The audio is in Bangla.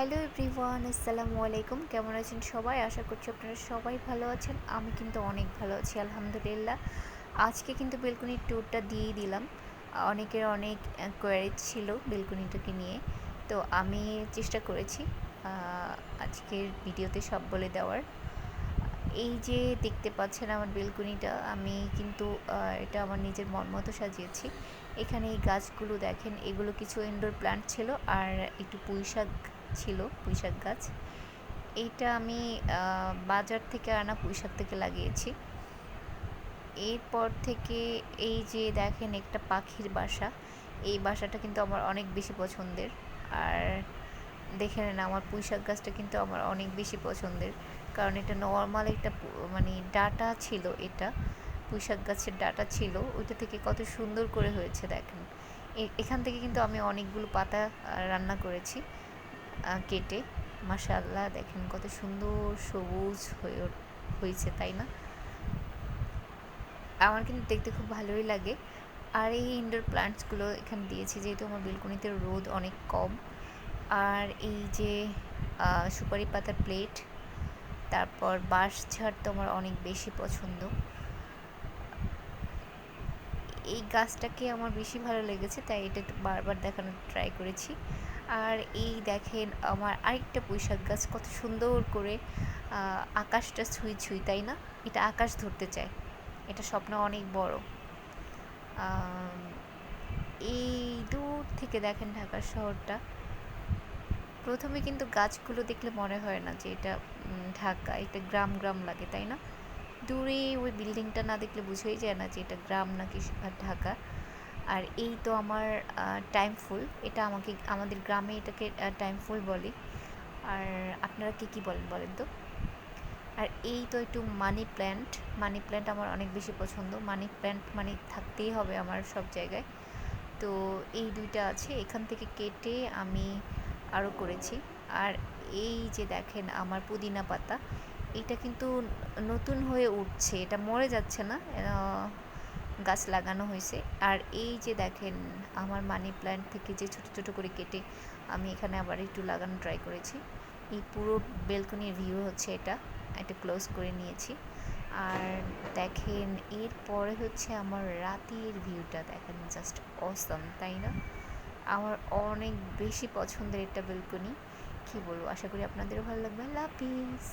হ্যালো এভরিওয়ান, আসসালামু আলাইকুম। কেমন আছেন সবাই? আশা করছি আপনারা সবাই ভালো আছেন। আমি কিন্তু অনেক ভালো আছি, আলহামদুলিল্লাহ। আজকে কিন্তু বেলকুনির ট্যুরটা দিয়েই দিলাম। অনেকের অনেক কোয়ারিজ ছিল বেলকুনিটাকে নিয়ে। তো আমি চেষ্টা করেছি আজকের ভিডিওতে সব বলে দেওয়ার। এই যে দেখতে পাচ্ছেন আমার বেলকুনিটা, আমি কিন্তু এটা আমার নিজের মন মতো সাজিয়েছি। এখানে এই গাছগুলো দেখেন, এগুলো কিছু ইনডোর প্ল্যান্ট ছিল আর একটু পুঁই শাক ছিল পুঁইশাক গাছ। এইটা আমি বাজার থেকে আনা পুঁইশাক থেকে লাগিয়েছি। এরপর থেকে এই যে দেখেন একটা পাখির বাসা, এই বাসাটা কিন্তু আমার অনেক বেশি পছন্দের। আর দেখে নেন, আমার পুঁইশাক গাছটা কিন্তু আমার অনেক বেশি পছন্দের। কারণ এটা নর্মাল একটা মানে ডাটা ছিল এটা, পুঁইশাক গাছের ডাটা ছিল। ওইটা থেকে কত সুন্দর করে হয়েছে দেখেন। এখান থেকে কিন্তু আমি অনেকগুলো পাতা রান্না করেছি। কেটে মাশাল্লাহ দেখেন কত সুন্দর সবুজ হয়ে হয়েছে, তাই না? আমার কিন্তু দেখতে খুব ভালোই লাগে। আর এই ইনডোর প্লান্টসগুলো এখানে দিয়েছি, যেহেতু আমার বেলকনিতে রোদ অনেক কম। আর এই যে সুপারি পাতার প্লেট তারপর বাঁশ ঝাড় তো আমার অনেক বেশি পছন্দ। এই গাছটাকে আমার বেশি ভালো লেগেছে, তাই এটা একটু বারবার দেখানোর ট্রাই করেছি। আর এই দেখেন আমার আরেকটা পুঁইশাক গাছ, কত সুন্দর করে আকাশটা ছুঁই ছুঁই, তাই না? এটা আকাশ ধরতে চায়। এটা স্বপ্ন অনেক বড়। এই দূর থেকে দেখেন ঢাকার শহরটা। প্রথমে কিন্তু গাছগুলো দেখলে মনে হয় না যে এটা ঢাকা, এটা গ্রাম গ্রাম লাগে, তাই না? দূরে ওই বিল্ডিংটা না দেখলে বুঝেই যায় না যে এটা গ্রাম নাকি ঢাকা। আর এই তো আমার টাইম ফুল এটা আমাকে, আমাদের গ্রামে এটাকে টাইম ফুল বলে। আর আপনারা কী কী বলেন বলেন তো? আর এই তো একটু মানি প্ল্যান্ট মানি প্ল্যান্ট আমার অনেক বেশি পছন্দ। মানি প্ল্যান্ট মানে থাকতেই হবে আমার সব জায়গায়। তো এই দুইটা আছে। এখান থেকে কেটে আমি আরও করেছি। আর এই যে দেখেন আমার পুদিনা পাতা, এটা কিন্তু নতুন হয়ে উঠছে। এটা মরে যাচ্ছে না। গাছ লাগানো হয়েছে। আর এই যে দেখেন, আমার মানি প্ল্যান্ট থেকে যে ছোট ছোট করে কেটে আমি এখানে আবার একটু লাগানো ট্রাই করেছি। এই পুরো বেলকনির ভিউ হচ্ছে এটা এটা ক্লোজ করে নিয়েছি। আর দেখেন এরপরে হচ্ছে আমার রাতের ভিউটা দেখেন জাস্ট অসম তাই না? আমার অনেক বেশি পছন্দের একটা বেলকনি কী বলব, আশা করি আপনাদেরও ভালো লাগবে। লাপিস